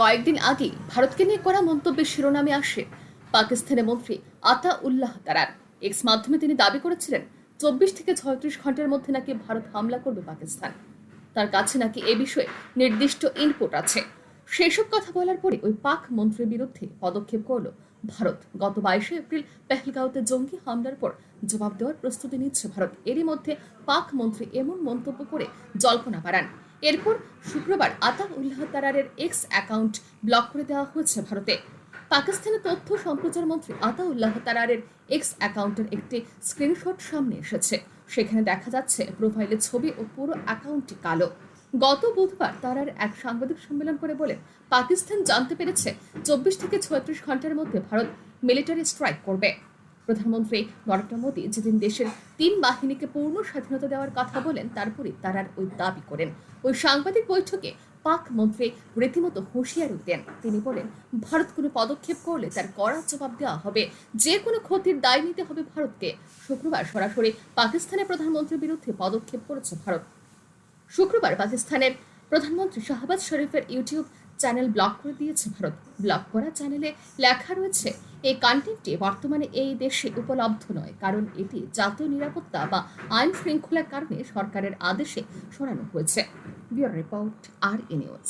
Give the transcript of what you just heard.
কয়েকদিন আগে ভারতকে নিয়ে করা মন্তব্যের শিরোনামে আসে পাকিস্তানের মন্ত্রী আতা উল্লাহ তারার। এক্স মাধ্যমে তিনি দাবি করেছিলেন, চব্বিশ থেকে ছয়ত্রিশ ঘণ্টার মধ্যে নাকি ভারত হামলা করবে পাকিস্তান। তার কাছে নাকি এ বিষয়ে নির্দিষ্ট ইনপুট আছে। সেসব কথা বলার পরে ওই পাক মন্ত্রীর বিরুদ্ধে পদক্ষেপ করল ভারত। গত বাইশে এপ্রিল পেহেলগাঁওতে জঙ্গি হামলার পর জবাব দেওয়ার প্রস্তুতি নিচ্ছে ভারত। এরই মধ্যে পাক মন্ত্রী এমন মন্তব্য করে জল্পনা বাড়ান। এরপর শুক্রবার আতা উল্লাহ তারারের এক্স অ্যাকাউন্ট ব্লক করে দেওয়া হয়েছে ভারতে। পাকিস্তানের তথ্য সম্প্রচার মন্ত্রী আতা উল্লাহ তারারের এক্স অ্যাকাউন্টের একটি স্ক্রিনশট সামনে এসেছে। সেখানে দেখা যাচ্ছে প্রোফাইলে ছবি ও পুরো অ্যাকাউন্টটি কালো। গত বুধবার তারার এক সাংবাদিক সম্মেলন করে বলেন, পাকিস্তান জানতে পেরেছে, চব্বিশ থেকে ছয়ত্রিশ ঘণ্টার মধ্যে ভারত মিলিটারি স্ট্রাইক করবে। প্রধানমন্ত্রী নরেন্দ্র মোদী যেদিন দেশের তিন বাহিনীকে পূর্ণ স্বাধীনতা দেওয়ার কথা বলেন তারপরে তারার ওই দাবি করেন। ওই সাংবাদিক বৈঠকে পাক মন্ত্রী রীতিমতো হুঁশিয়ারি দেন। তিনি বলেন, ভারত কোনো পদক্ষেপ করলে তার কড়া জবাব দেওয়া হবে। যে কোনো ক্ষতির দায় নিতে হবে ভারতকে। শুক্রবার সরাসরি পাকিস্তানের প্রধানমন্ত্রীর বিরুদ্ধে পদক্ষেপ করেছে ভারত। শুক্রবার পাকিস্তানের প্রধানমন্ত্রী শাহবাজ শরীফের ইউটিউব চ্যানেল ব্লক করে দিয়েছে ভারত। ব্লক করা চ্যানেলে লেখা রয়েছে, এই কন্টেন্টটি বর্তমানে এই দেশে উপলব্ধ নয়, কারণ এটি জাতীয় নিরাপত্তা বা আইন শৃঙ্খলার কারণে সরকারের আদেশে শোনানো হয়েছে। রিপোর্ট আর নিউজ।